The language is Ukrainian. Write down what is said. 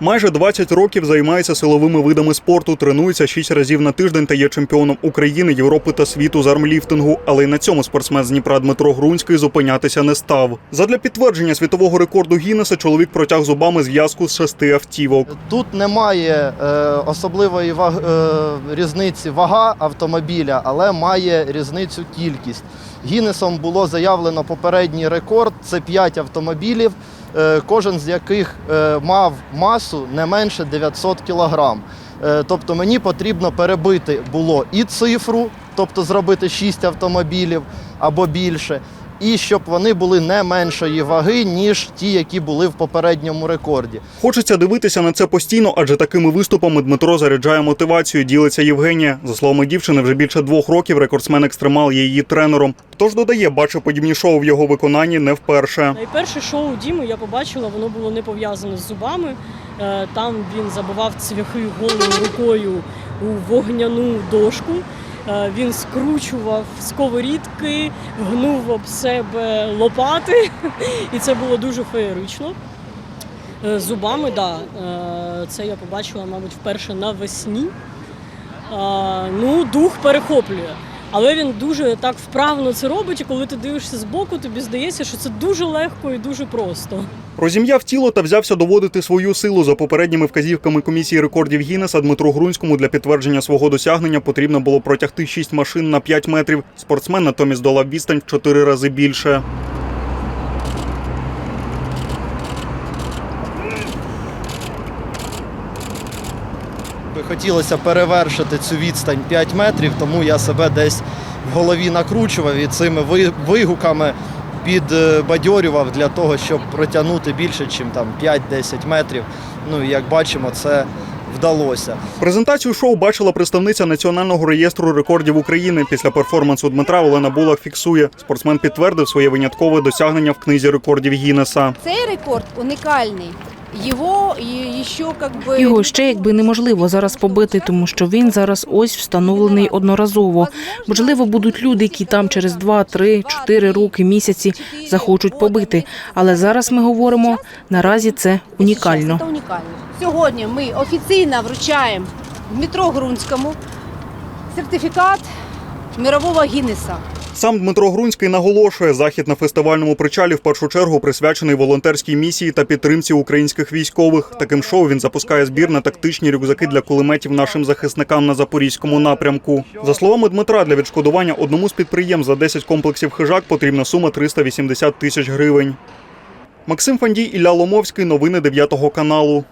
Майже 20 років займається силовими видами спорту, тренується 6 разів на тиждень та є чемпіоном України, Європи та світу з армліфтингу. Але й на цьому спортсмен з Дніпра Дмитро Грунський зупинятися не став. Задля підтвердження світового рекорду Гіннеса чоловік протяг зубами зв'язку з шести автівок. Тут немає е, особливої ваг, е, різниці вага автомобіля, але має різницю кількість. Гіннесом було заявлено попередній рекорд це 5 автомобілів, кожен з яких е, мав масу не менше 900 кг. Е, тобто мені потрібно перебити було і цифру, тобто зробити 6 автомобілів або більше, і щоб вони були не меншої ваги, ніж ті, які були в попередньому рекорді. Хочеться дивитися на це постійно, адже такими виступами Дмитро заряджає мотивацію. Ділиться Євгенія. За словами дівчини, вже більше двох років рекордсмен екстремал є її тренером. Тож додає, бачив подібні шоу в його виконанні не вперше. Найперше шоу Діми я побачила, воно було не пов'язане з зубами. Е, Там він забивав цвяхи голою рукою у вогняну дошку. Е, Він скручував сковорідки, гнув об себе лопати, і це було дуже феєрично. Е, зубами, так. Да. Е, Це я побачила, мабуть, вперше навесні. Ну, дух перехоплює. Але він дуже так вправно це робить, і коли ти дивишся з боку, тобі здається, що це дуже легко і дуже просто. Розім'яв тіло та взявся доводити свою силу за попередніми вказівками комісії рекордів Гіннеса Дмитру Грунському для підтвердження свого досягнення потрібно було протягти шість машин на 5 метрів. Спортсмен натомість долав відстань в чотири рази більше. Би Хотілося перевершити цю відстань 5 метрів, тому я себе десь в голові накручував і цими ви- вигуками підбадьорював для того, щоб протягнути більше, ніж там 5-10 метрів. Ну і як бачимо, це вдалося. Презентацію шоу бачила представниця Національного реєстру рекордів України. Після перформансу Дмитра Олена Булах фіксує. Спортсмен підтвердив своє виняткове досягнення в книзі рекордів Гіннеса. Цей рекорд уникальний. Його ще как Його ще якби неможливо зараз побити, тому що він зараз ось встановлений одноразово. Можливо, будуть люди, які там через 2, 3, 4 роки, місяці захочуть побити. Але зараз ми говоримо наразі це унікально. Сьогодні ми офіційно вручаємо Дмитру Грунському сертифікат мирового Гіннеса. Сам Дмитро Грунський наголошує, захід на фестивальному причалі в першу чергу присвячений волонтерській місії та підтримці українських військових. Таким шоу він запускає збір на тактичні рюкзаки для кулеметів нашим захисникам на запорізькому напрямку. За словами Дмитра, для відшкодування одному з підприємств за 10 комплексів хижак потрібна сума 380 тисяч гривень. Максим Фандій, Ілля Ломовський. Новини 9 каналу.